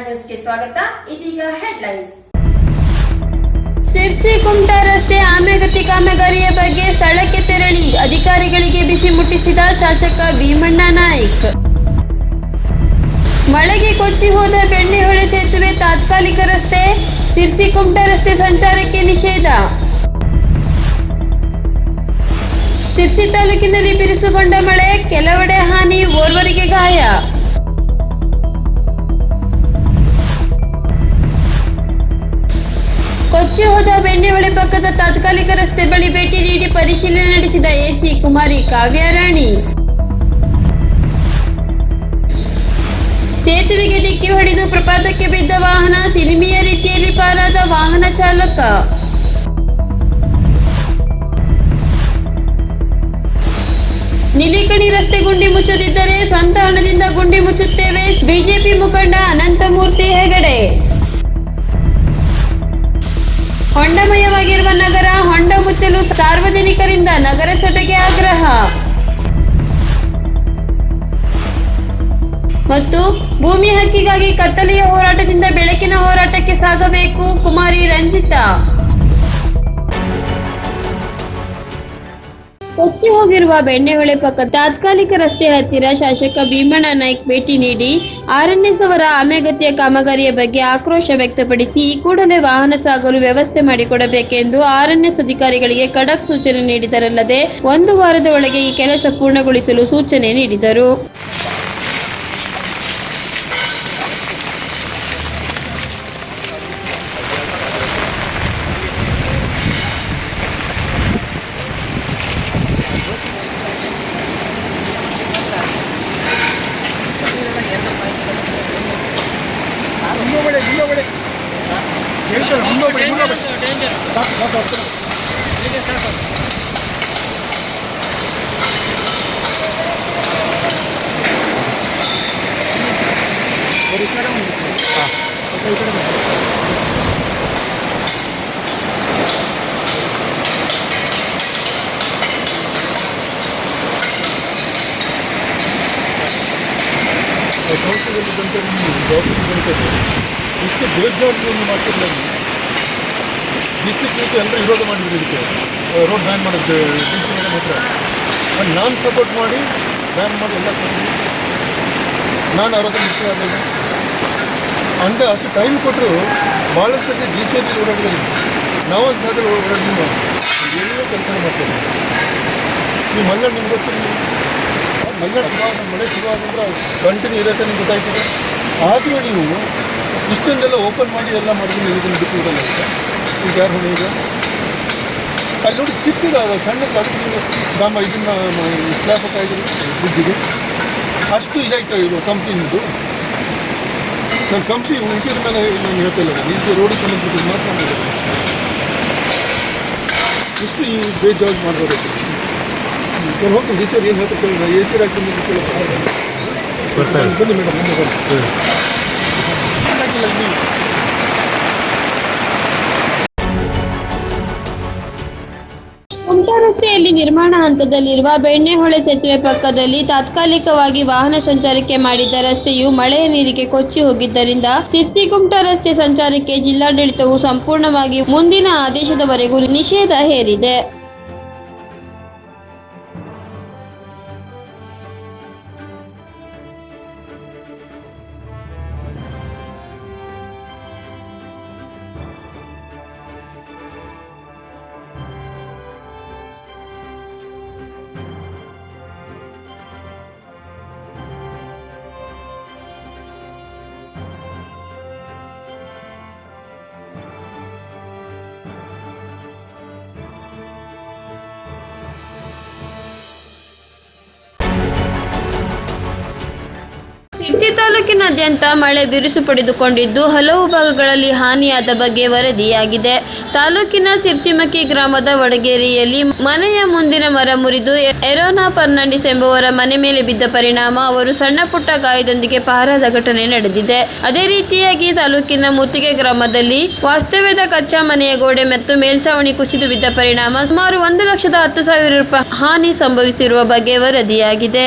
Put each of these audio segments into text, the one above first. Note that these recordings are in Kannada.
ನಮಸ್ಕಾರ ರಾಜ್ ನ್ಯೂಸ್ಗೆ ಸ್ವಾಗತ ಇದೀಗ ಹೆಡ್ಲೈನ್ಸ್ ಸಿರ್ಸಿ ಕುಮಟಾ ರಸ್ತೆ ಆಮೆಗತಿ ಕಾಮಗಾರಿಯ ಬಗ್ಗೆ ಸ್ಥಳಕ್ಕೆ ತೆರಳಿ, ಅಧಿಕಾರಿಗಳಿಗೆ ಬಿಸಿ ಮುಟ್ಟಿಸಿದ ಶಾಸಕ ಭೀಮಣ್ಣ ನಾಯ್ಕ್. ಮಳೆಗೆ ಕೊಚ್ಚಿ ಹೋದ ಬೆಣ್ಣೆಹೊಳೆ ಸೇತುವೆ ತಾತ್ಕಾಲಿಕ ರಸ್ತೆ ಸಿರ್ಸಿ ಕುಮಟಾ ರಸ್ತೆ ಸಂಚಾರಕ್ಕೆ ನಿಷೇಧ. ಸಿರ್ಸಿ ತಾಲೂಕಿನಲ್ಲಿ ಬಿರುಸುಗೊಂಡ ಮಳೆ, ಕೆಲವೆಡೆ ಹಾನಿ, ಓರ್ವರಿಗೆ ಗಾಯ. ಕೊಚ್ಚಿ ಹೋದ ಬೆಣ್ಣೆಹೊಳೆ ಪಕ್ಕದ ತಾತ್ಕಾಲಿಕ ರಸ್ತೆ ಬಳಿ ಭೇಟಿ ನೀಡಿ ಪರಿಶೀಲನೆ ನಡೆಸಿದ ಎಸಿ ಕುಮಾರಿ ಕಾವ್ಯರಾಣಿ. ಸೇತುವೆಗೆ ಡಿಕ್ಕಿ ಹೊಡೆದು ಪ್ರಪಾತಕ್ಕೆ ಬಿದ್ದ ವಾಹನ ಸಿನಿಮಿಯ ರೀತಿಯಲ್ಲಿ ಪಾರಾದ ವಾಹನ ಚಾಲಕ. ನಿಲಿಕಣಿ ರಸ್ತೆ ಗುಂಡಿ ಮುಚ್ಚದಿದ್ದರೆ ಸ್ವಂತ ಹಣದಿಂದ ಗುಂಡಿ ಮುಚ್ಚುತ್ತೇವೆ. ಬಿಜೆಪಿ ಮುಖಂಡ ಅನಂತಮೂರ್ತಿ ಹೆಗಡೆ. ಹೊಂಡಮಯವಾಗಿರುವ ನಗರ ಹೊಂಡ ಮುಚ್ಚಲು ಸಾರ್ವಜನಿಕರಿಂದ ನಗರಸಭೆಗೆ ಆಗ್ರಹ. ಮತ್ತು ಭೂಮಿ ಹಕ್ಕಿಗಾಗಿ ಕತ್ತಲೆಯ ಹೋರಾಟದಿಂದ ಬೆಳಕಿನ ಹೋರಾಟಕ್ಕೆ ಸಾಗಬೇಕು ಕುಮಾರಿ ರಂಜಿತಾ. ಕೊಚ್ಚಿ ಹೋಗಿರುವ ಬೆಣ್ಣೆಹೊಳೆ ಪಕ್ಕ ತಾತ್ಕಾಲಿಕ ರಸ್ತೆ ಹತ್ತಿರ ಶಾಸಕ ಭೀಮಣ್ಣ ನಾಯ್ಕ್ ಭೇಟಿ ನೀಡಿ ಆರ್ಎನ್ಎಸ್ ಅವರ ಆಮೆಗತಿಯ ಕಾಮಗಾರಿಯ ಬಗ್ಗೆ ಆಕ್ರೋಶ ವ್ಯಕ್ತಪಡಿಸಿ ಈ ಕೂಡಲೇ ವಾಹನ ಸಾಗಲು ವ್ಯವಸ್ಥೆ ಮಾಡಿಕೊಡಬೇಕೆಂದು ಆರ್ಎನ್ಎಸ್ ಅಧಿಕಾರಿಗಳಿಗೆ ಖಡಕ್ ಸೂಚನೆ ನೀಡಿದರಲ್ಲದೆ ಒಂದು ವಾರದ ಒಳಗೆ ಈ ಕೆಲಸ ಪೂರ್ಣಗೊಳಿಸಲು ಸೂಚನೆ ನೀಡಿದರು ಮುಂದೋಗಡೆ ಮುಂದೋಗಡೆ ಹೇಳ್ತಾರೆ ಮುಂದೋಗಡೆ ಮುಂದೋಗಡೆ ಸಾಕು ಸಾಕು ಹತ್ತಿರ ಅವ್ರು ಈ ಕಡೆ ಬಂದ್ಬಿಟ್ಟು. ಸ್ವಲ್ಪ ಈ ಕಡೆ ಬನ್ನಿ. ಕೌನ್ಸಿಲಲ್ಲಿ ಬಂದ ಜವಾಬ್ದಾರಿ ಬರ್ತದೆ ಇಷ್ಟು ಬೇಜವಾಬ್ದಾರಿಯನ್ನು ಮಾಡ್ತಿಲ್ಲ ಡಿಸ್ಟಿಕ್ ರೀತಿ ಎಲ್ಲರೂ ವಿರೋಧ ಮಾಡಿದ್ರು ಇದಕ್ಕೆ ರೋಡ್ ಬ್ಯಾನ್ ಮಾಡೋದು ಡಿ ಸಿ ಮೇಡಮ್ ಹತ್ರ ಅದು ನಾನು ಸಪೋರ್ಟ್ ಮಾಡಿ ಬ್ಯಾನ್ ಮಾಡಿ ಎಲ್ಲ ಕೊಟ್ಟಿದ್ದೀನಿ ನಾನು ಅವರ ಮುಖ್ಯ ಆದಾಗ ಅಂತ ಅಷ್ಟು ಟೈಮ್ ಕೊಟ್ಟರು ಭಾಳಷ್ಟು ಸತಿ ಡಿ ಸಿ ಎಲ್ಲಿ ಓಡಾಡಿದ್ರು ನಾವು ಸಾಧ್ಯ ಓಡಾಡಿದ್ವಿ ನೀವು ಎಲ್ಲೂ ಕೆಲಸ ಮಾಡ್ತೇವೆ ನೀವು ಮಲ್ಲ ನಿಮ್ಗೆ ಗೊತ್ತಿಲ್ಲ ಶುರುವಾದ ಮಳೆ ಶುರುವಾದಂದ್ರೆ ಕಂಟಿನ್ಯೂ ಇರುತ್ತೆ ನಿಮ್ಗೆ ಗೊತ್ತಾಯ್ತದೆ? ಆದರೂ ನೀವು ಇಷ್ಟೊಂದೆಲ್ಲ ಓಪನ್ ಮಾಡಿ ಎಲ್ಲ ಮಾಡಿದ್ರೆ ಇದನ್ನು ಬಿಟ್ಟು ಬಿಡಲ್ಲ ಅಂತ. ಈಗ ಯಾರು ಹೊಣೆ ಈಗ ಅಲ್ಲಿ ನೋಡಿ ಚಿಕ್ಕದ ಸಣ್ಣ ನಮ್ಮ ಇದನ್ನ ಸ್ಲಾಪಕ್ಕಾಗಿರೋ ಬಿದ್ದಿದೆ ಅಷ್ಟು ಇದಾಯ್ತು ಇದು ಕಂಪ್ನಿದು ನಾನು ಕಂಪ್ನಿ ಉಳಿದ ಮೇಲೆ ನಾನು ಹೇಳ್ತಿಲ್ಲ ಇದು ರೋಡ್ ಸಂಬಂಧಿಸಿದ ಮಾತ್ರ ಇಷ್ಟು ಈ ಬೇಜಾಬ್ ಮಾಡ್ಬೋದಾಯ್ತು ನಾನು ಹೋಗ್ತೀನಿ. ಡಿ ಸಿ ಅವ್ರು ಏನು ಹೇಳ್ತಾರೆ ಎ ಸಿ ರಾಕಿ ಬನ್ನಿ ಮೇಡಮ್ ಮುಂದೆ ಬನ್ನಿ. ಹಾಕಿಲ್ಲ ನೀವು ರಸ್ತೆಯಲ್ಲಿ ನಿರ್ಮಾಣ ಹಂತದಲ್ಲಿರುವ ಬೆಣ್ಣೆಹೊಳೆ ಸೇತುವೆ ಪಕ್ಕದಲ್ಲಿ ತಾತ್ಕಾಲಿಕವಾಗಿ ವಾಹನ ಸಂಚಾರಕ್ಕೆ ಮಾಡಿದ್ದ ರಸ್ತೆಯು ಮಳೆಯ ನೀರಿಗೆ ಕೊಚ್ಚಿ ಹೋಗಿದ್ದರಿಂದ ಸಿರ್ಸಿ ಕುಮಟಾ ರಸ್ತೆ ಸಂಚಾರಕ್ಕೆ ಜಿಲ್ಲಾಡಳಿತವು ಸಂಪೂರ್ಣವಾಗಿ ಮುಂದಿನ ಆದೇಶದವರೆಗೂ ನಿಷೇಧ ಹೇರಿದೆ. ತಾಲೂಕಿನಾದ್ಯಂತ ಮಳೆ ಬಿರುಸು ಪಡೆದುಕೊಂಡಿದ್ದು, ಹಲವು ಭಾಗಗಳಲ್ಲಿ ಹಾನಿಯಾದ ಬಗ್ಗೆ ವರದಿಯಾಗಿದೆ. ತಾಲೂಕಿನ ಸಿರ್ಸಿಮಕ್ಕಿ ಗ್ರಾಮದ ವಡಗೇರಿಯಲ್ಲಿ ಮನೆಯ ಮುಂದಿನ ಮರ ಮುರಿದು ಎರೋನಾ ಫರ್ನಾಂಡಿಸ್ ಎಂಬುವರ ಮನೆ ಮೇಲೆ ಬಿದ್ದ ಪರಿಣಾಮ ಅವರು ಸಣ್ಣ ಪುಟ್ಟ ಗಾಯದೊಂದಿಗೆ ಪಾರಾದ ಘಟನೆ ನಡೆದಿದೆ. ಅದೇ ರೀತಿಯಾಗಿ ತಾಲೂಕಿನ ಮುತ್ತಿಗೆ ಗ್ರಾಮದಲ್ಲಿ ವಾಸ್ತವ್ಯದ ಕಚ್ಚಾ ಮನೆಯ ಗೋಡೆ ಮತ್ತು ಮೇಲ್ಛಾವಣಿ ಕುಸಿದು ಬಿದ್ದ ಪರಿಣಾಮ ಸುಮಾರು ಒಂದು ಲಕ್ಷದ ಹತ್ತು ಸಾವಿರ ರೂಪಾಯಿ ಹಾನಿ ಸಂಭವಿಸಿರುವ ಬಗ್ಗೆ ವರದಿಯಾಗಿದೆ.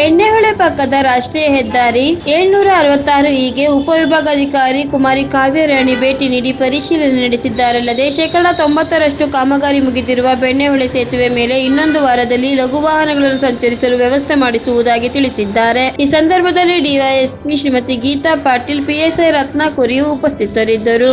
Bennehole ಪಕ್ಕದ ರಾಷ್ಟ್ರೀಯ ಹೆದ್ದಾರಿ ಏಳ್ನೂರ ಅರವತ್ತಾರು ಈಗೆ ಉಪವಿಭಾಗಾಧಿಕಾರಿ ಕುಮಾರಿ ಕಾವ್ಯರಾಣಿ ಭೇಟಿ ನೀಡಿ ಪರಿಶೀಲನೆ ನಡೆಸಿದ್ದಾರಲ್ಲದೆ ಶೇಕಡಾ ತೊಂಬತ್ತರಷ್ಟು ಕಾಮಗಾರಿ ಮುಗಿದಿರುವ ಬೆಣ್ಣೆಹೊಳೆ ಸೇತುವೆ ಮೇಲೆ ಇನ್ನೊಂದು ವಾರದಲ್ಲಿ ಲಘು ವಾಹನಗಳನ್ನು ಸಂಚರಿಸಲು ವ್ಯವಸ್ಥೆ ಮಾಡಿಸುವುದಾಗಿ ತಿಳಿಸಿದ್ದಾರೆ. ಈ ಸಂದರ್ಭದಲ್ಲಿ ಡಿವೈಎಸ್ಪಿ ಶ್ರೀಮತಿ ಗೀತಾ ಪಾಟೀಲ್, ಪಿಎಸ್ಐ ರತ್ನಾಕುರಿ ಉಪಸ್ಥಿತರಿದ್ದರು.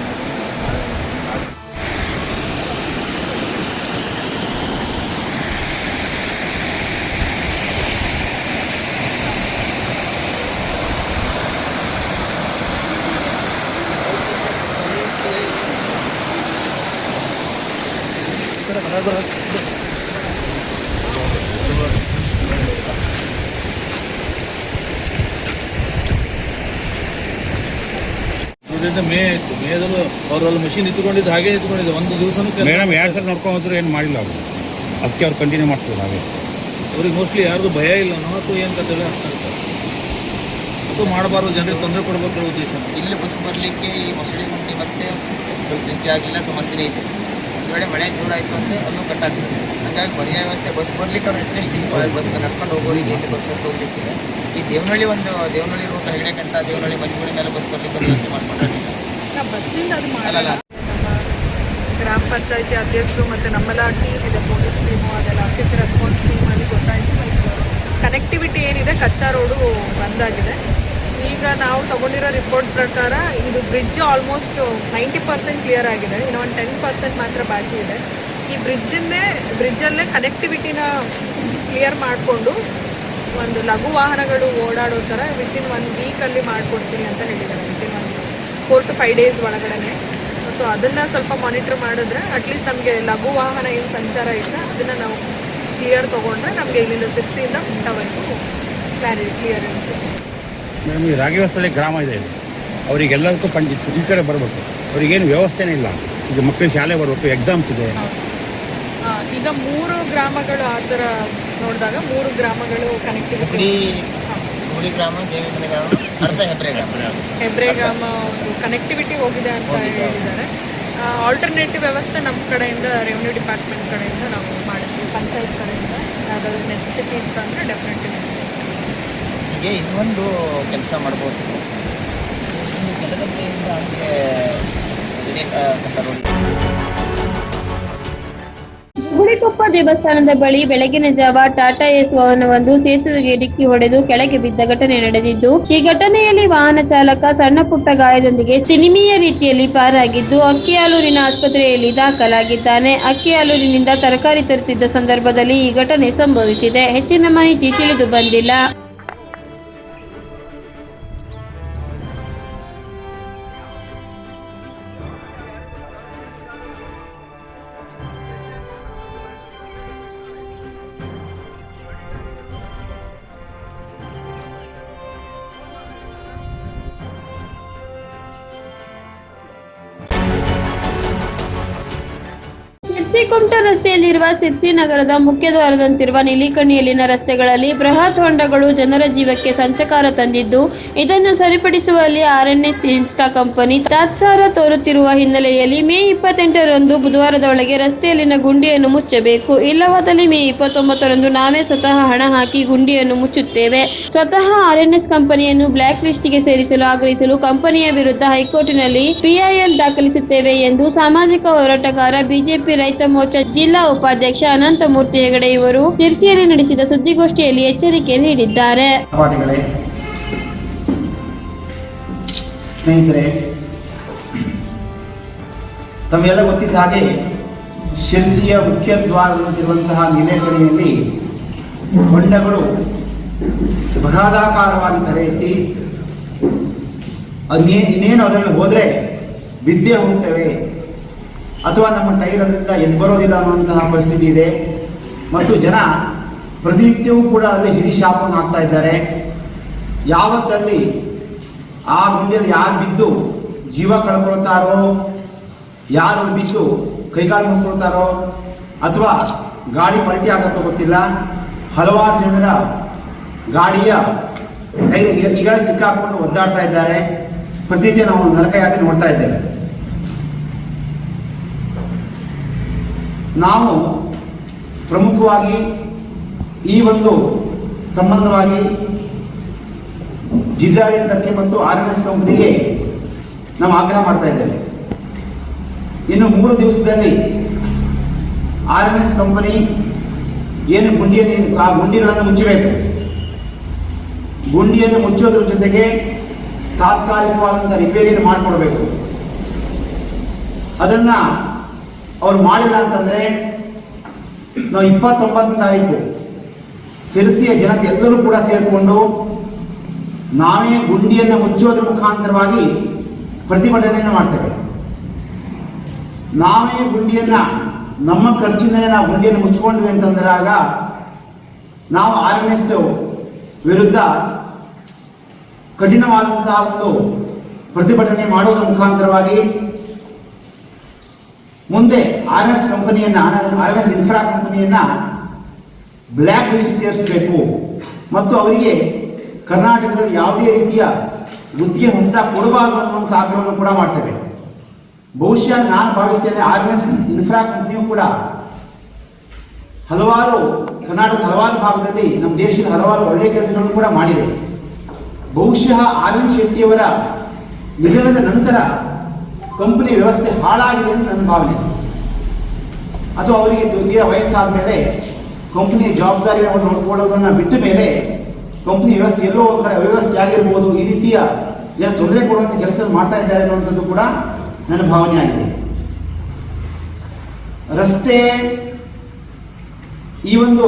ನೋಡಿದ್ರೆ ಮೇ ಆಯ್ತು ಮೇದಲ್ಲೂ ಅವರಲ್ಲಿ ಮಷಿನ್ ಇಟ್ಕೊಂಡಿದ್ದು ಹಾಗೆ ಇಟ್ಕೊಂಡಿದ್ದು ಒಂದು ದಿವಸನೂ ಮೇಡಮ್ ಎರಡು ಸಲ ನೋಡ್ಕೊಂಡು ಹೋದ್ರು ಏನು ಮಾಡಿಲ್ಲ ಅವರು. ಅದಕ್ಕೆ ಅವ್ರು ಕಂಟಿನ್ಯೂ ಮಾಡ್ತಾರೆ ಹಾಗೆ. ಅವ್ರಿಗೆ ಮೋಸ್ಟ್ಲಿ ಯಾರ್ದು ಭಯ ಇಲ್ಲ. ಅಥವಾ ಏನು ಕತೆ ಅರ್ಥ ಆಗ್ತದೆ ಅದು ಮಾಡಬಾರ್ದು. ಜನರಿಗೆ ತೊಂದರೆ ಕೊಡಬೇಕು ಉದ್ದೇಶ. ಇಲ್ಲಿ ಬಸ್ ಬರಲಿಕ್ಕೆ ಈ ಮೊಸಳಿ ಮಂಡಿ ಮತ್ತೆ ಹೆಜ್ಜೆ ಆಗಿಲ್ಲ ಸಮಸ್ಯೆ ಇದೆ. ಒಂದು ವೇಳೆ ಮಳೆ ಜೋರ ಆಯಿತು ಅಂದರೆ ಅಲ್ಲೂ ಕಟ್ಟಾಗ್ತದೆ ಹಾಗಾಗಿ ಪರ್ಯಾಯ ವ್ಯವಸ್ಥೆ ಬಸ್ ಬರಲಿಕ್ಕೆ ಅವ್ರು ಅಟ್ಲೀಸ್ಟ್ ಬಂದು ನಡ್ಕೊಂಡು ಹೋಗೋರಿಗೆ ಇಲ್ಲಿ ಬಸ್ ಅಂತ ಹೋಗ್ಲಿಕ್ಕೆ ಈ ದೇವನಹಳ್ಳಿ ಒಂದು ದೇವನಹಳ್ಳಿ ರೂಟ್ ಹೆಗಡೆಕಂಟ ದೇವನಹಳ್ಳಿ ಮನೆಗಳ ಮೇಲೆ ಬಸ್ ಬರಲಿಕ್ಕೆ ವ್ಯವಸ್ಥೆ ವ್ಯವಸ್ಥೆ ಬಸ್ಸಿಂದ ಅದು ಮಾಡಲ್ಲ ಗ್ರಾಮ ಪಂಚಾಯತಿ ಅಧ್ಯಕ್ಷರು ಮತ್ತು ನಮ್ಮೆಲ್ಲ ಟೀಮ್ ಇದೆ ಪೊಲೀಸ್ ಟೀಮು ಅದೆಲ್ಲ ಅತಿಥಿ ರೆಸ್ಪಾನ್ಸ್ ಅಲ್ಲಿ ಗೊತ್ತಾಯಿತು. ಕನೆಕ್ಟಿವಿಟಿ ಏನಿದೆ ಕಚ್ಚಾ ರೋಡು ಬಂದಾಗಿದೆ. ಈಗ ನಾವು ತಗೊಂಡಿರೋ ರಿಪೋರ್ಟ್ ಪ್ರಕಾರ ಇದು bridge almost ninety percent clear ಆಗಿದೆ. ಇನ್ನು ಒಂದು ಟೆನ್ ಪರ್ಸೆಂಟ್ ಮಾತ್ರ ಬಾಕಿ ಇದೆ. ಈ ಬ್ರಿಡ್ಜನ್ನೇ ಬ್ರಿಡ್ಜಲ್ಲೇ ಕನೆಕ್ಟಿವಿಟಿನ ಕ್ಲಿಯರ್ ಮಾಡಿಕೊಂಡು ಒಂದು ಲಘು ವಾಹನಗಳು ಓಡಾಡೋ ಥರ ವಿತಿನ್ ಒನ್ ವೀಕಲ್ಲಿ ಮಾಡಿಕೊಡ್ತೀನಿ ಅಂತ ಹೇಳಿದ್ದಾರೆ. Within one four to five days ಒಳಗಡೆ ಸೊ ಅದನ್ನು ಸ್ವಲ್ಪ ಮಾನಿಟರ್ ಮಾಡಿದ್ರೆ ಅಟ್ಲೀಸ್ಟ್ ನಮಗೆ ಲಘು ವಾಹನ ಏನು ಸಂಚಾರ ಇದೆ ಅದನ್ನು ನಾವು ಕ್ಲಿಯರ್ ತಗೊಂಡ್ರೆ ನಮಗೆ ಇಲ್ಲಿಂದ ಸಿರ್ಸಿಯಿಂದ ಮುಂಟವರೆಗೂ ಕ್ಲಾರಿಟಿ ಕ್ಲಿಯರ್ ಮೇಡಮ್ ಈ ರಾಘವೇಶ್ವರಿ ಗ್ರಾಮ ಇದೆ ಇಲ್ಲಿ. ಅವರಿಗೆಲ್ಲದಕ್ಕೂ ಪಂಡಿತ್ ಈ ಕಡೆ ಬರಬೇಕು. ಅವ್ರಿಗೇನು ವ್ಯವಸ್ಥೆನೇ ಇಲ್ಲ. ಈಗ ಮಕ್ಕಳು ಶಾಲೆ ಬರಬೇಕು ಎಕ್ಸಾಮ್ಸ್ ಇದೆ. ಈಗ ಮೂರು ಗ್ರಾಮಗಳು ಆ ಥರ ನೋಡಿದಾಗ ಮೂರು ಗ್ರಾಮಗಳು ಕನೆಕ್ಟಿವಿಟಿ ಗ್ರಾಮ ದೇವಿ ಗ್ರಾಮ. ಅರ್ಧ ಒಂದು ಕನೆಕ್ಟಿವಿಟಿ ಹೋಗಿದೆ ಅಂತ ಹೇಳಿದ್ದಾರೆ. ಆಲ್ಟರ್ನೇಟಿವ್ ವ್ಯವಸ್ಥೆ ನಮ್ಮ ಕಡೆಯಿಂದ ರೆವಿನ್ಯೂ ಡಿಪಾರ್ಟ್ಮೆಂಟ್ ಕಡೆಯಿಂದ ನಾವು ಮಾಡಿಸ್ತೀವಿ ಪಂಚಾಯತ್ ಕಡೆಯಿಂದ. ಯಾವುದಾದ್ರು ನೆಸೆಸಿಟಿ ಇತ್ತು ಅಂದರೆ ಡೆಫಿನೆಟ್ಲಿ ಹೀಗೆ ಇನ್ನೊಂದು ಕೆಲಸ ಮಾಡ್ಬೋದು. ಇಲ್ಲಿ ಕೆಳಗಟ್ಟೆಯಿಂದ ಗುಳಿಕೊಪ್ಪ ದೇವಸ್ಥಾನದ ಬಳಿ ಬೆಳಗಿನ ಜಾವ ಟಾಟಾ ಎಸ್ ವಾಹನವೊಂದು ಸೇತುವೆಗೆ ಡಿಕ್ಕಿ ಹೊಡೆದು ಕೆಳಗೆ ಬಿದ್ದ ಘಟನೆ ನಡೆದಿದ್ದು, ಈ ಘಟನೆಯಲ್ಲಿ ವಾಹನ ಚಾಲಕ ಸಣ್ಣ ಪುಟ್ಟ ಗಾಯದೊಂದಿಗೆ ಸಿನಿಮೀಯ ರೀತಿಯಲ್ಲಿ ಪಾರಾಗಿದ್ದು, ಅಕ್ಕಿಯಾಲೂರಿನ ಆಸ್ಪತ್ರೆಯಲ್ಲಿ ದಾಖಲಾಗಿದ್ದಾನೆ. ಅಕ್ಕಿಯಾಲೂರಿನಿಂದ ತರಕಾರಿ ತರುತ್ತಿದ್ದ ಸಂದರ್ಭದಲ್ಲಿ ಈ ಘಟನೆ ಸಂಭವಿಸಿದೆ. ಹೆಚ್ಚಿನ ಮಾಹಿತಿ ತಿಳಿದು ಬಂದಿಲ್ಲ. ಕುಮಟಾ ರಸ್ತೆಯಲ್ಲಿರುವ ಮುಖ್ಯ ದ್ವಾರದಂತಿರುವ ನೀಲಿಕಣಿಯಲ್ಲಿನ ರಸ್ತೆಗಳಲ್ಲಿ ಬೃಹತ್ ಹೊಂಡಗಳು ಜನರ ಜೀವಕ್ಕೆ ಸಂಚಕಾರ ತಂದಿದ್ದು, ಇದನ್ನು ಸರಿಪಡಿಸುವಲ್ಲಿ ಆರ್ಎನ್ಎಸ್ ಇನ್ಸ್ಟಾ ಕಂಪನಿ ತಾತ್ಸಾರ ತೋರುತ್ತಿರುವ ಹಿನ್ನೆಲೆಯಲ್ಲಿ ಮೇ ಇಪ್ಪತ್ತೆಂಟರಂದು ಬುಧವಾರದೊಳಗೆ ರಸ್ತೆಯಲ್ಲಿನ ಗುಂಡಿಯನ್ನು ಮುಚ್ಚಬೇಕು. ಇಲ್ಲವಾದಲ್ಲಿ ಮೇ ಇಪ್ಪತ್ತೊಂಬತ್ತರಂದು ನಾವೇ ಸ್ವತಃ ಹಣ ಹಾಕಿ ಗುಂಡಿಯನ್ನು ಮುಚ್ಚುತ್ತೇವೆ. ಸ್ವತಃ ಆರ್ಎನ್ಎಸ್ ಕಂಪನಿಯನ್ನು ಬ್ಲಾಕ್ ಲಿಸ್ಟ್ಗೆ ಸೇರಿಸಲು ಆಗ್ರಹಿಸಲು ಕಂಪನಿಯ ವಿರುದ್ಧ ಹೈಕೋರ್ಟ್ನಲ್ಲಿ ಪಿಐಎಲ್ ದಾಖಲಿಸುತ್ತೇವೆ ಎಂದು ಸಾಮಾಜಿಕ ಹೋರಾಟಗಾರ ಬಿಜೆಪಿ ರೈತ ಮೋರ್ಚಾ ಜಿಲ್ಲಾ ಉಪಾಧ್ಯಕ್ಷ ಅನಂತಮೂರ್ತಿ ಹೆಗಡೆ ಇವರು ಸಿರ್ಸಿಯಲ್ಲಿ ನಡೆಸಿದ ಸುದ್ದಿಗೋಷ್ಠಿಯಲ್ಲಿ ಎಚ್ಚರಿಕೆ ನೀಡಿದ್ದಾರೆ. ಸ್ನೇಹಿತರೆ ತಮಗೆಲ್ಲ ಗೊತ್ತಿದ್ದ ಹಾಗೆ ಶಿರ್ಸಿಯ ಮುಖ್ಯ ದ್ವಾರದಲ್ಲಿರುವಂತಹ ನೆಲೆಗಡೆಯಲ್ಲಿ ಹೊಂಡಗಳು ಬೃಹದಾಕಾರವಾಗಿ ತಲೆ ಎತ್ತಿ ಇನ್ನೇನು ಅದರಲ್ಲಿ ಹೋದರೆ ವಿದ್ಯೆ ಹೋಗ್ತೇವೆ ಅಥವಾ ನಮ್ಮ ಟೈರ್ ಅದರಿಂದ ಎದ್ದು ಬರೋದಿಲ್ಲ ಅನ್ನುವಂತಹ ಪರಿಸ್ಥಿತಿ ಇದೆ. ಮತ್ತು ಜನ ಪ್ರತಿನಿತ್ಯವೂ ಕೂಡ ಅಲ್ಲಿ ಹಿಡಿ ಶಾಪವನ್ನು ಹಾಕ್ತಾ ಇದ್ದಾರೆ. ಯಾವತ್ತಲ್ಲಿ ಆ ಗುಂಡಿಯಲ್ಲಿ ಯಾರು ಬಿದ್ದು ಜೀವ ಕಳ್ಕೊಳ್ತಾರೋ, ಯಾರು ಬಿದ್ದು ಕೈಕಾಲು ಮುಟ್ಕೊಳ್ತಾರೋ ಅಥವಾ ಗಾಡಿ ಪಲ್ಟಿ ಆಗತ್ತೋ ಗೊತ್ತಿಲ್ಲ. ಹಲವಾರು ಜನರ ಗಾಡಿಯ ಈಗಲೇ ಸಿಕ್ಕಾಕೊಂಡು ಒದ್ದಾಡ್ತಾ ಇದ್ದಾರೆ. ಪ್ರತಿನಿತ್ಯ ನಾವು ನರಕಯಾತ್ರೆ ನೋಡ್ತಾ ಇದ್ದೇವೆ. ನಾವು ಪ್ರಮುಖವಾಗಿ ಈ ಒಂದು ಸಂಬಂಧವಾಗಿ ಜಿಲ್ಲಾಡಳಿತಕ್ಕೆ ಮತ್ತು ಆರ್ ಎಸ್ ಕಂಪನಿಗೆ ನಾವು ಆಗ್ರಹ ಮಾಡ್ತಾ ಇದ್ದೇವೆ. ಇನ್ನು ಮೂರು ದಿವಸದಲ್ಲಿ ಆರ್ ಎನ್ ಎಸ್ ಕಂಪನಿ ಏನು ಗುಂಡಿಯಲ್ಲಿ ಆ ಗುಂಡಿಗಳನ್ನು ಮುಚ್ಚಬೇಕು. ಗುಂಡಿಯನ್ನು ಮುಚ್ಚೋದ್ರ ಜೊತೆಗೆ ತಾತ್ಕಾಲಿಕವಾದಂಥ ರಿಪೇರಿಯನ್ನು ಮಾಡಿಕೊಡ್ಬೇಕು. ಅದನ್ನ ಅವ್ರು ಮಾಡಿಲ್ಲ ಅಂತಂದ್ರೆ ನಾವು ಇಪ್ಪತ್ತೊಂಬತ್ತು ತಾರೀಕು ಸಿರಸಿಯ ಜನತೆ ಎಲ್ಲರೂ ಕೂಡ ಸೇರಿಕೊಂಡು ನಾವೇ ಗುಂಡಿಯನ್ನು ಮುಚ್ಚುವುದರ ಮುಖಾಂತರವಾಗಿ ಪ್ರತಿಭಟನೆಯನ್ನು ಮಾಡ್ತೇವೆ. ನಾವೇ ಗುಂಡಿಯನ್ನ, ನಮ್ಮ ಖರ್ಚಿನ ನಾವು ಗುಂಡಿಯನ್ನು ಮುಚ್ಚಿಕೊಂಡ್ವಿ ಅಂತಂದ್ರಾಗ ನಾವು ಆರ್ ಎನ್ ಎಸ್ ವಿರುದ್ಧ ಕಠಿಣವಾದಂತಹ ಒಂದು ಪ್ರತಿಭಟನೆ ಮಾಡೋದ್ರ ಮುಖಾಂತರವಾಗಿ ಮುಂದೆ ಆರ್ ಎಸ್ ಕಂಪನಿಯನ್ನ, ಆರ್ ಎಸ್ ಇನ್ಫ್ರಾ ಕಂಪನಿಯನ್ನ ಬ್ಲ್ಯಾಕ್ ಲಿಸ್ಟ್ ಸೇರಿಸಬೇಕು. ಮತ್ತು ಅವರಿಗೆ ಕರ್ನಾಟಕದಲ್ಲಿ ಯಾವುದೇ ರೀತಿಯ ವೃತ್ತಿಯ ಹಸ್ತ ಕೊಡಬಾರದು ಅನ್ನುವಂಥ ಆಗ್ರಹವನ್ನು ಕೂಡ ಮಾಡ್ತೇವೆ. ಬಹುಶಃ ನಾನು ಭಾವಿಸ್ತೇನೆ ಆರ್ ಎಸ್ ಇನ್ಫ್ರಾ ಕಂಪನಿಯು ಕೂಡ ಹಲವಾರು ಕರ್ನಾಟಕದ ಹಲವಾರು ಭಾಗದಲ್ಲಿ ನಮ್ಮ ದೇಶದ ಹಲವಾರು ಒಳ್ಳೆಯ ಕೆಲಸಗಳನ್ನು ಕೂಡ ಮಾಡಿದೆ. ಬಹುಶಃ ಆರ್ ಎನ್ ಶೆಟ್ಟಿಯವರ ನಿಧನದ ನಂತರ ಕಂಪನಿ ವ್ಯವಸ್ಥೆ ಹಾಳಾಗಿದೆ ಅಂತ ನನ್ನ ಭಾವನೆ. ಅಥವಾ ಅವರಿಗೆ ದ್ವಿತೀಯ ವಯಸ್ಸಾದ ಮೇಲೆ ಕಂಪನಿಯ ಜವಾಬ್ದಾರಿಯನ್ನು ನೋಡ್ಕೊಳ್ಳೋದನ್ನು ಬಿಟ್ಟ ಮೇಲೆ ಕಂಪ್ನಿ ವ್ಯವಸ್ಥೆ ಎಲ್ಲೋ ಒಂದು ಕಡೆ ಅವ್ಯವಸ್ಥೆ ಆಗಿರ್ಬೋದು, ಈ ರೀತಿಯ ಏನೋ ತೊಂದರೆ ಕೊಡುವಂಥ ಕೆಲಸ ಮಾಡ್ತಾ ಇದ್ದಾರೆ ಅನ್ನುವಂಥದ್ದು ಕೂಡ ನನ್ನ ಭಾವನೆ ಆಗಿದೆ. ರಸ್ತೆ ಈ ಒಂದು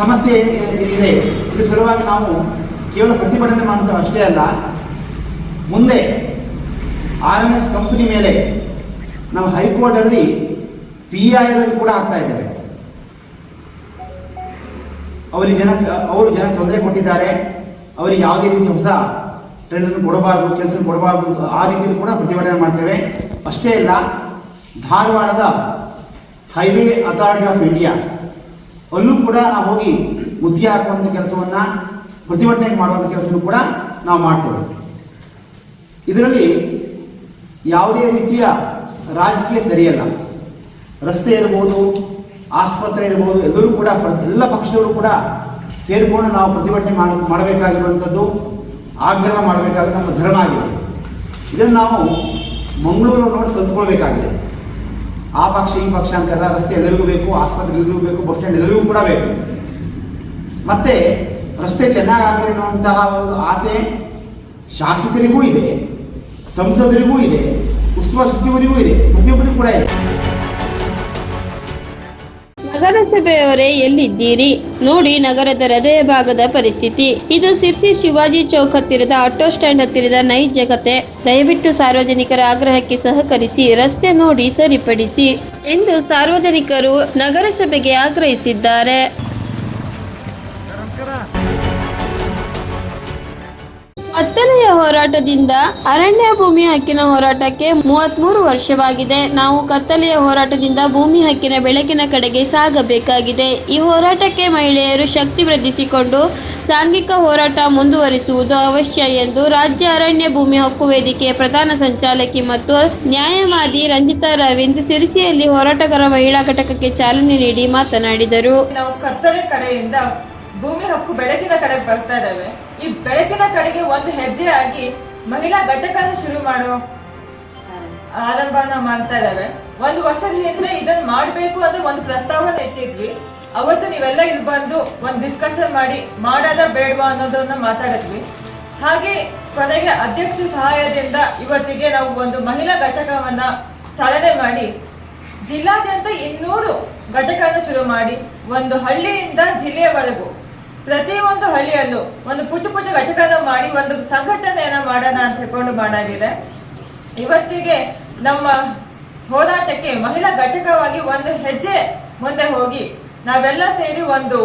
ಸಮಸ್ಯೆ ಇದೆ ಇದ್ರ ಸಲುವಾಗಿ ನಾವು ಕೇವಲ ಪ್ರತಿಭಟನೆ ಮಾಡ್ತೇವೆ ಅಷ್ಟೇ ಅಲ್ಲ. ಮುಂದೆ ಆರ್ ಎನ್ ಎಸ್ ಕಂಪನಿ ಮೇಲೆ ನಾವು ಹೈಕೋರ್ಟಲ್ಲಿ ಪಿ ಐ ಕೂಡ ಆಗ್ತಾ ಇದ್ದಾರೆ ಅವರಿಗೆ ಜನ, ಅವರು ಜನ ತೊಂದರೆ ಕೊಟ್ಟಿದ್ದಾರೆ. ಅವರಿಗೆ ಯಾವುದೇ ರೀತಿ ಹೊಸ ಟ್ರೆಂಡನ್ನು ಕೊಡಬಾರ್ದು ಕೆಲಸ ಕೊಡಬಾರ್ದು ಆ ರೀತಿಯಲ್ಲಿ ಕೂಡ ಪ್ರತಿಭಟನೆ ಮಾಡ್ತೇವೆ. ಅಷ್ಟೇ ಅಲ್ಲ, ಧಾರವಾಡದ ಹೈವೇ ಅಥಾರಿಟಿ ಆಫ್ ಇಂಡಿಯಾ ಅಲ್ಲೂ ಕೂಡ ನಾವು ಹೋಗಿ ಮುದ್ದೆ ಹಾಕುವಂಥ ಕೆಲಸವನ್ನ, ಪ್ರತಿಭಟನೆ ಮಾಡುವಂಥ ಕೆಲಸವನ್ನು ಕೂಡ ನಾವು ಮಾಡ್ತೇವೆ. ಇದರಲ್ಲಿ ಯಾವುದೇ ರೀತಿಯ ರಾಜಕೀಯ ಸರಿಯಲ್ಲ. ರಸ್ತೆ ಇರ್ಬೋದು, ಆಸ್ಪತ್ರೆ ಇರ್ಬೋದು, ಎಲ್ಲರೂ ಕೂಡ ಎಲ್ಲ ಪಕ್ಷದವರು ಕೂಡ ಸೇರಿಕೊಂಡು ನಾವು ಪ್ರತಿಭಟನೆ ಮಾಡ, ಮಾಡಬೇಕಾಗಿರುವಂಥದ್ದು, ಆಗ್ರಹ ಮಾಡಬೇಕಾದ ನಮ್ಮ ಧರ್ಮ ಆಗಿದೆ. ಇದನ್ನು ನಾವು ಮಂಗಳೂರು ನೋಡಿ ಕಲ್ತ್ಕೊಳ್ಬೇಕಾಗಿದೆ ಆ ಪಕ್ಷ, ಈ ಪಕ್ಷ ಅಂತೆಲ್ಲ ರಸ್ತೆ ಎಲ್ಲರಿಗೂ ಬೇಕು, ಆಸ್ಪತ್ರೆ ಎಲ್ಲರಿಗೂ ಬೇಕು, ಬಸ್ ಸ್ಟ್ಯಾಂಡ್ ಎಲ್ಲರಿಗೂ ಕೂಡ ಬೇಕು. ಮತ್ತೆ ರಸ್ತೆ ಚೆನ್ನಾಗಾಗಲಿ ಅನ್ನುವಂತಹ ಒಂದು ಆಸೆ ಶಾಸಕರಿಗೂ ಇದೆ. ಸಂಸದರಿಗೂ ಇದೆ ಉಸ್ತುವಾರಿ ಸಚಿವರಿಗೂ ಇದೆ ಪ್ರತಿಯೊಬ್ಬರಿಗೂ ಕೂಡ ಇದೆ. ನಗರಸಭೆಯವರೇ ಎಲ್ಲಿದ್ದೀರಿ? ನೋಡಿ ನಗರದ ಹೃದಯ ಭಾಗದ ಪರಿಸ್ಥಿತಿ. ಇದು ಸಿರ್ಸಿ ಶಿವಾಜಿ ಚೌಕ್ ಹತ್ತಿರದ ಆಟೋ ಸ್ಟ್ಯಾಂಡ್ ಹತ್ತಿರದ ನೈಜ ಕತೆ. ದಯವಿಟ್ಟು ಸಾರ್ವಜನಿಕರ ಆಗ್ರಹಕ್ಕೆ ಸಹಕರಿಸಿ ರಸ್ತೆ ನೋಡಿ ಸರಿಪಡಿಸಿ ಎಂದು ಸಾರ್ವಜನಿಕರು ನಗರಸಭೆಗೆ ಆಗ್ರಹಿಸಿದ್ದಾರೆ. ಕತ್ತಲೆಯ ಹೋರಾಟದಿಂದ ಅರಣ್ಯ ಭೂಮಿ ಹಕ್ಕಿನ ಹೋರಾಟಕ್ಕೆ ಮೂವತ್ಮೂರು ವರ್ಷವಾಗಿದೆ. ನಾವು ಕತ್ತಲೆಯ ಹೋರಾಟದಿಂದ ಭೂಮಿ ಹಕ್ಕಿನ ಬೆಳಕಿನ ಕಡೆಗೆ ಸಾಗಬೇಕಾಗಿದೆ. ಈ ಹೋರಾಟಕ್ಕೆ ಮಹಿಳೆಯರು ಶಕ್ತಿ ವೃದ್ಧಿಸಿಕೊಂಡು ಸಾಂಘಿಕ ಹೋರಾಟ ಮುಂದುವರಿಸುವುದು ಅವಶ್ಯ ಎಂದು ರಾಜ್ಯ ಅರಣ್ಯ ಭೂಮಿ ಹಕ್ಕು ವೇದಿಕೆಯ ಪ್ರಧಾನ ಸಂಚಾಲಕಿ ಮತ್ತು ನ್ಯಾಯವಾದಿ ರಂಜಿತಾ ರವೀಂದ್ರ ಸಿರಿಸಿಯಲ್ಲಿ ಹೋರಾಟಗಾರ ಮಹಿಳಾ ಘಟಕಕ್ಕೆ ಚಾಲನೆ ನೀಡಿ ಮಾತನಾಡಿದರು. ನಾವು ಕತ್ತಲೆ ಕಡೆಯಿಂದ ಭೂಮಿ ಹಕ್ಕು ಬೆಳಕಿನ ಕಡೆ ಬರ್ತಾ ಇದ್ದೇವೆ. ಈ ಬೆಳಕಿನ ಕಡೆಗೆ ಒಂದು ಹೆಜ್ಜೆ ಆಗಿ ಮಹಿಳಾ ಘಟಕನ ಶುರು ಮಾಡೋ ಆರಂಭನ ಮಾಡ್ತಾ ಇದ್ದಾವೆ ಒಂದು ವರ್ಷದ ಹಿಂದೆ ಇದನ್ನ ಮಾಡ್ಬೇಕು ಅಂತ ಒಂದು ಪ್ರಸ್ತಾವನೆ ಇಟ್ಟಿದ್ವಿ. ಅವತ್ತು ನೀವೆಲ್ಲ ಇಲ್ಲಿ ಬಂದು ಒಂದು ಡಿಸ್ಕಷನ್ ಮಾಡಿ ಮಾಡದ ಬೇಡವಾ ಅನ್ನೋದನ್ನ ಮಾತಾಡಿದ್ವಿ. ಹಾಗೆ ಕೊನೆಗೆ ಅಧ್ಯಕ್ಷ ಸಹಾಯದಿಂದ ಇವತ್ತಿಗೆ ನಾವು ಒಂದು ಮಹಿಳಾ ಘಟಕವನ್ನ ಚಾಲನೆ ಮಾಡಿ ಜಿಲ್ಲಾದ್ಯಂತ ಇನ್ನೂರು ಘಟಕನ ಶುರು ಮಾಡಿ ಒಂದು ಹಳ್ಳಿಯಿಂದ ಜಿಲ್ಲೆಯವರೆಗೂ ಪ್ರತಿಯೊಂದು ಹಳ್ಳಿಯಲ್ಲೂ ಒಂದು ಪುಟ್ಟ ಪುಟ್ಟ ಘಟಕನ ಮಾಡಿ ಒಂದು ಸಂಘಟನೆಯನ್ನ ಮಾಡೋಣ ಅಂತ ಹೇಳ್ಕೊಂಡು ಮಾಡಾಗಿದೆ. ಇವತ್ತಿಗೆ ನಮ್ಮ ಹೋರಾಟಕ್ಕೆ ಮಹಿಳಾ ಘಟಕವಾಗಿ ಒಂದು ಹೆಜ್ಜೆ ಮುಂದೆ ಹೋಗಿ ನಾವೆಲ್ಲ ಸೇರಿ ಒಂದು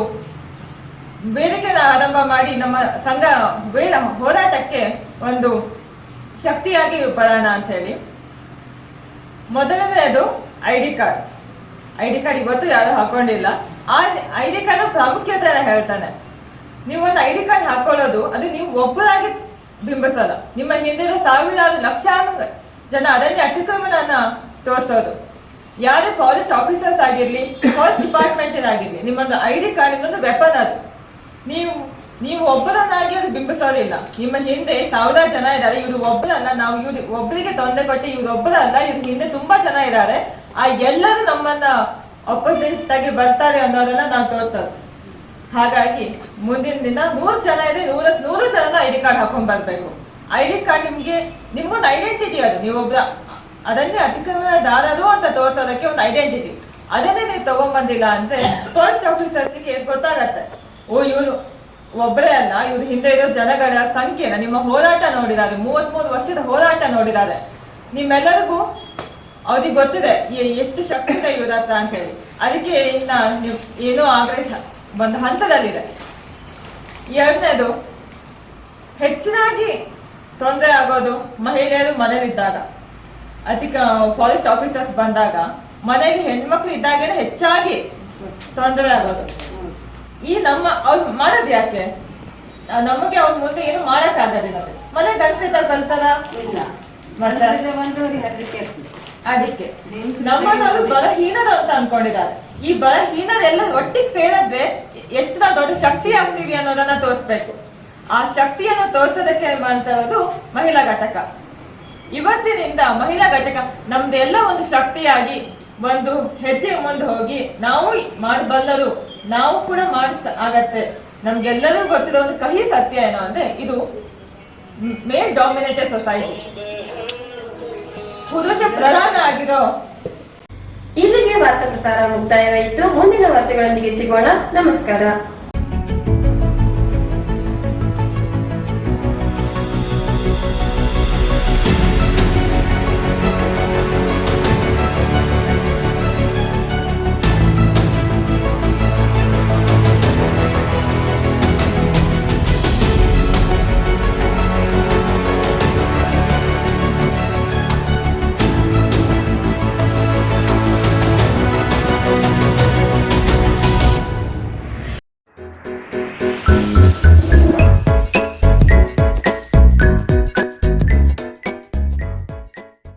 ಬೇಡಿಕೆನ ಆರಂಭ ಮಾಡಿ ನಮ್ಮ ಸಂಘ ವೇದ ಹೋರಾಟಕ್ಕೆ ಒಂದು ಶಕ್ತಿಯಾಗಿ ಬರೋಣ ಅಂತ ಹೇಳಿ. ಮೊದಲನೇದು I D card. I D card ಇವತ್ತು ಯಾರು ಹಾಕೊಂಡಿಲ್ಲ. ಆ ಐ ಡಿ ಕಾರ್ಡ್ ಪ್ರಾಮುಖ್ಯತೆ ಹೇಳ್ತಾನೆ. ನೀವು ಒಂದು ಐ ಡಿ ಕಾರ್ಡ್ ಹಾಕೊಳ್ಳೋದು, ಅದು ನೀವು ಒಬ್ಬರಾಗಿ ಬಿಂಬಿಸಲ್ಲ ನಿಮ್ಮ ಹಿಂದಿನ ಸಾವಿರಾರು ಲಕ್ಷಾನು ಜನ ಅರಣ್ಯ ಅತಿಕ್ರಮಣನ ತೋರಿಸೋದು. ಯಾರೇ ಫಾರೆಸ್ಟ್ ಆಫೀಸರ್ಸ್ ಆಗಿರ್ಲಿ ಫಾರೆಸ್ಟ್ ಡಿಪಾರ್ಟ್ಮೆಂಟ್ ಆಗಿರ್ಲಿ, ನಿಮ್ಮೊಂದು ಐ ಡಿ ಕಾರ್ಡ್ ಇನ್ನೊಂದು ವೆಪನ್ ಅದು. ನೀವು ನೀವು ಒಬ್ಬರನ್ನಾಗಿ ಅದು ಬಿಂಬಿಸೋರಿಲ್ಲ. ನಿಮ್ಮ ಹಿಂದೆ ಸಾವಿರಾರು ಜನ ಇದ್ದಾರೆ, ಇವರು ಒಬ್ಬರಲ್ಲ, ನಾವು ಇವ್ರು ಒಬ್ಬರಿಗೆ ತೊಂದರೆ ಕೊಟ್ಟು ಇವ್ರು ಒಬ್ಬರಲ್ಲ, ಇವ್ರ ಹಿಂದೆ ತುಂಬಾ ಜನ ಇದ್ದಾರೆ. ಆ ಎಲ್ಲರೂ ನಮ್ಮನ್ನ ಅಪೋಸಿಟ್ ಆಗಿ ಬರ್ತಾರೆ ಅನ್ನೋದನ್ನ ನಾವು ತೋರ್ಸೋದು. ಹಾಗಾಗಿ ಮುಂದಿನ ದಿನ ನೂರು ಜನ ಇದೆ ನೂರ ನೂರು ಜನನ ಐ ಡಿ ಕಾರ್ಡ್ ಹಾಕೊಂಡ್ ಬರ್ಬೇಕು. ಐ ಡಿ ಕಾರ್ಡ್ ನಿಮ್ಗೆ ನಿಮ್ಗೊಂದು ಐಡೆಂಟಿಟಿ ಅದು. ನೀವೊಬ್ರ ಅದನ್ನೇ ಅತಿಕ್ರಮಣದಾರರು ಅಂತ ತೋರ್ಸೋದಕ್ಕೆ ಒಂದು ಐಡೆಂಟಿಟಿ ಅದನ್ನೇ ನೀವು ತಗೊಂಡ್ಬಂದಿಲ್ಲ ಅಂದ್ರೆ ಫಾರೆಸ್ಟ್ ಆಫೀಸರ್ಸ್ಗೆ ಗೊತ್ತಾಗತ್ತೆ. ಓ, ಇವ್ರು ಒಬ್ಬರೇ ಅಲ್ಲ, ಇವ್ರ ಹಿಂದೆ ಇರೋ ಜನಗಳ ಸಂಖ್ಯೆನ ನಿಮ್ಮ ಹೋರಾಟ ನೋಡಿದ್ದಾರೆ. ಮೂವತ್ಮೂರು ವರ್ಷದ ಹೋರಾಟ ನೋಡಿದ್ದಾರೆ. ನಿಮ್ಮೆಲ್ಲರಿಗೂ ಅವ್ರಿಗೆ ಗೊತ್ತಿದೆ ಎಷ್ಟು ಶಕ್ತಿ ಇದೆ ಇವ್ರ ಹತ್ರ ಅಂತ ಹೇಳಿ. ಅದಕ್ಕೆ ಇನ್ನ ನೀವು ಏನೂ ಆಗ್ರಹ ಒಂದು ಹಂತದಲ್ಲಿದೆ. ಎರಡನೇದು ಹೆಚ್ಚಿನಾಗಿ ತೊಂದರೆ ಆಗೋದು ಮಹಿಳೆಯರು ಮನೆಯಲ್ಲಿದ್ದಾಗ. ಅಧಿಕ ಫಾರೆಸ್ಟ್ ಆಫೀಸರ್ಸ್ ಬಂದಾಗ ಮನೆಗೆ ಹೆಣ್ಮಕ್ಳು ಇದ್ದಾಗೇನೆ ಹೆಚ್ಚಾಗಿ ತೊಂದರೆ ಆಗೋದು. ಈ ನಮ್ಮ ಅವ್ರು ಮಾಡೋದು ಯಾಕೆ? ನಮಗೆ ಅವ್ರ ಮುಂದೆ ಏನು ಮಾಡಕ್ ಆಗೋದಿಲ್ಲ ಮನೆ ಗಂಡಸ ಕಲ್ತಾರ ಅದಕ್ಕೆ. ನಮ್ಮನ್ನ ಬಲಹೀನರು ಅಂತ ಅನ್ಕೊಂಡಿದ್ದಾರೆ. ಈ ಬಲಹೀನರೆಲ್ಲ ಒಟ್ಟಿಗೆ ಸೇರದ್ರೆ ಎಷ್ಟು ನಾವು ದೊಡ್ಡ ಶಕ್ತಿ ಆಗ್ತೀವಿ ಅನ್ನೋದನ್ನ ತೋರಿಸ್ಬೇಕು. ಆ ಶಕ್ತಿಯನ್ನು ತೋರಿಸೋದಕ್ಕೆ ಅಂತದ್ದು ಮಹಿಳಾ ಘಟಕ. ಇವತ್ತಿನಿಂದ ಮಹಿಳಾ ಘಟಕ ನಮ್ದೆಲ್ಲ ಒಂದು ಶಕ್ತಿಯಾಗಿ ಒಂದು ಹೆಜ್ಜೆ ಮುಂದೆ ಹೋಗಿ ನಾವು ಮಾಡಬಲ್ಲರು, ನಾವು ಕೂಡ ಮಾಡಿಸ್ ಆಗತ್ತೆ. ನಮ್ಗೆಲ್ಲರೂ ಗೊತ್ತಿರೋ ಒಂದು ಕಹಿ ಸತ್ಯ ಏನು ಅಂದ್ರೆ ಇದು ಮೇಲ್ ಡಾಮಿನೇಟೆಡ್ ಸೊಸೈಟಿ. ಪುರುಷ ಪ್ರಧಾನ ಆಗಿರೋ. ಇಲ್ಲಿಗೆ ವಾರ್ತಾ ಪ್ರಸಾರ ಮುಕ್ತಾಯವಾಯಿತು. ಮುಂದಿನ ವಾರ್ತೆಗಳೊಂದಿಗೆ ಸಿಗೋಣ. ನಮಸ್ಕಾರ.